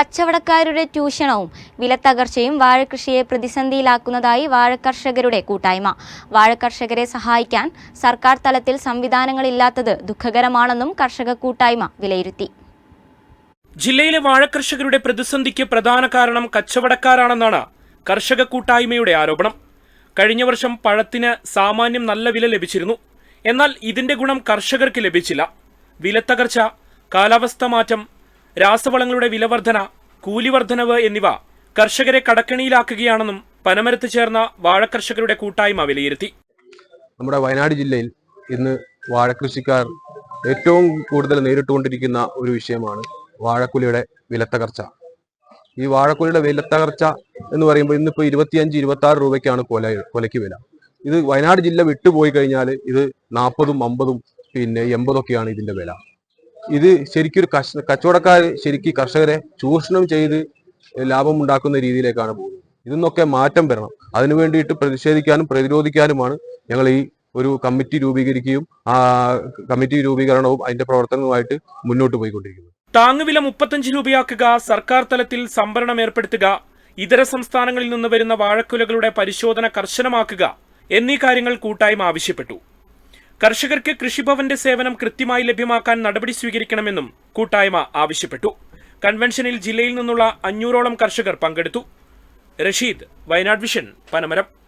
കച്ചവടക്കാരുടെ ചൂഷണവും വിലത്തകർച്ചയും വാഴകൃഷിയെ പ്രതിസന്ധിയിലാക്കുന്നതായി വാഴക്കർഷകരുടെ കൂട്ടായ്മ. വാഴക്കർഷകരെ സഹായിക്കാൻ സർക്കാർ തലത്തിൽ സംവിധാനങ്ങളില്ലാത്തത് ദുഃഖകരമാണെന്നും കർഷക കൂട്ടായ്മ വിലയിരുത്തി. ജില്ലയിലെ വാഴകർഷകരുടെ പ്രതിസന്ധിക്ക് പ്രധാന കാരണം കച്ചവടക്കാരാണെന്നാണ് കർഷക കൂട്ടായ്മയുടെ ആരോപണം. കഴിഞ്ഞ വർഷം പഴത്തിന് സാമാന്യം നല്ല വില ലഭിച്ചിരുന്നു. എന്നാൽ ഇതിന്റെ ഗുണം കർഷകർക്ക് ലഭിച്ചില്ല. വിലത്തകർച്ച കാലാവസ്ഥ മാറ്റം രാസവളങ്ങളുടെ വിലവർധന കൂലിവർദ്ധനവ് എന്നിവ കർഷകരെ കടക്കണിയിലാക്കുകയാണെന്നും പനമരത്ത് ചേർന്ന വാഴകർഷകരുടെ കൂട്ടായ്മ വിലയിരുത്തി. നമ്മുടെ വയനാട് ജില്ലയിൽ ഇന്ന് വാഴകൃഷിക്കാർ ഏറ്റവും കൂടുതൽ നേരിട്ടുകൊണ്ടിരിക്കുന്ന ഒരു വിഷയമാണ് വാഴക്കുലയുടെ വിലത്തകർച്ച. ഈ വാഴക്കുലയുടെ വിലത്തകർച്ച എന്ന് പറയുമ്പോൾ ഇന്നിപ്പോൾ ഇരുപത്തിയഞ്ച് ഇരുപത്തി ആറ് രൂപയ്ക്കാണ് കൊല കൊലയ്ക്ക് വില. ഇത് വയനാട് ജില്ല വിട്ടുപോയി കഴിഞ്ഞാൽ ഇത് നാൽപ്പതും അമ്പതും പിന്നെ എൺപതൊക്കെയാണ് ഇതിന്റെ വില. ഇത് ശരിക്കൊരു ഒരു കച്ചവടക്കാർ ശരിക്കും കർഷകരെ ചൂഷണം ചെയ്ത് ലാഭം ഉണ്ടാക്കുന്ന രീതിയിലേക്കാണ് പോകുന്നത്. ഇതിന്നൊക്കെ മാറ്റം വരണം. അതിനു വേണ്ടിയിട്ട് പ്രതിഷേധിക്കാനും പ്രതിരോധിക്കാനുമാണ് ഞങ്ങൾ ഈ ഒരു കമ്മിറ്റി രൂപീകരിക്കുകയും ആ കമ്മിറ്റി രൂപീകരണവും അതിന്റെ പ്രവർത്തനവുമായിട്ട് മുന്നോട്ട് പോയിക്കൊണ്ടിരിക്കുന്നത്. താങ്ങുവില മുപ്പത്തഞ്ച് രൂപയാക്കുക സർക്കാർ തലത്തിൽ സംഭരണം ഏർപ്പെടുത്തുക ഇതര സംസ്ഥാനങ്ങളിൽ നിന്ന് വരുന്ന വാഴക്കുലകളുടെ പരിശോധന കർശനമാക്കുക എന്നീ കാര്യങ്ങൾ കൂട്ടായ്മ ആവശ്യപ്പെട്ടു. കർഷകർക്ക് കൃഷിഭവന്റെ സേവനം കൃത്യമായി ലഭ്യമാക്കാൻ നടപടി സ്വീകരിക്കണമെന്നും കൂട്ടായ്മ ആവശ്യപ്പെട്ടു. കൺവെൻഷനിൽ ജില്ലയിൽ നിന്നുള്ള അഞ്ഞൂറോളം കർഷകർ പങ്കെടുത്തു. റഷീദ് വയനാട് വിഷൻ പനമരം.